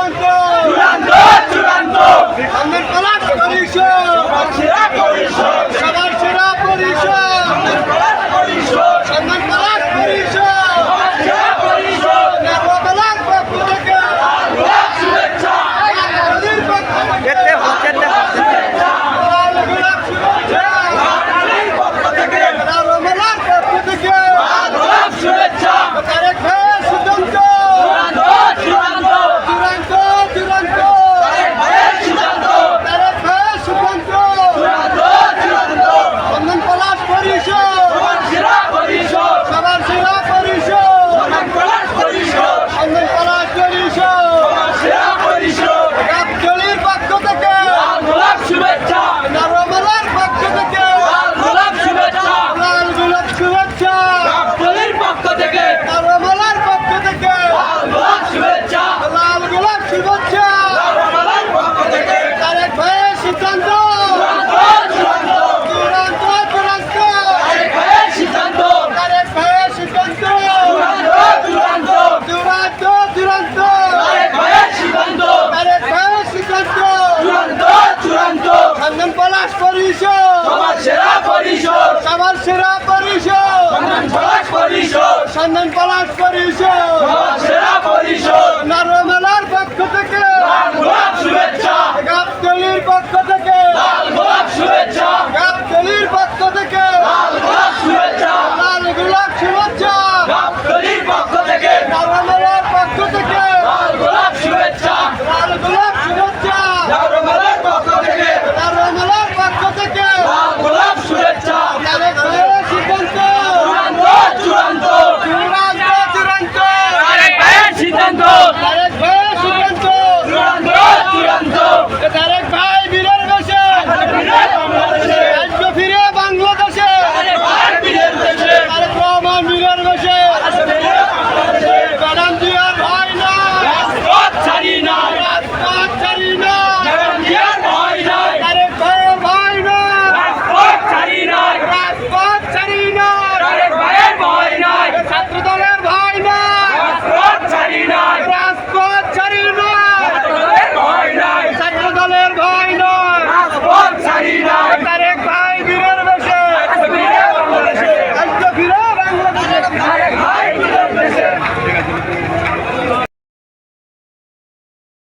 চূড়ান্ত! চূড়ান্ত চূড়ান্ত! সন্ধান পলাশ পরিষদ। সন্ধান পলাশ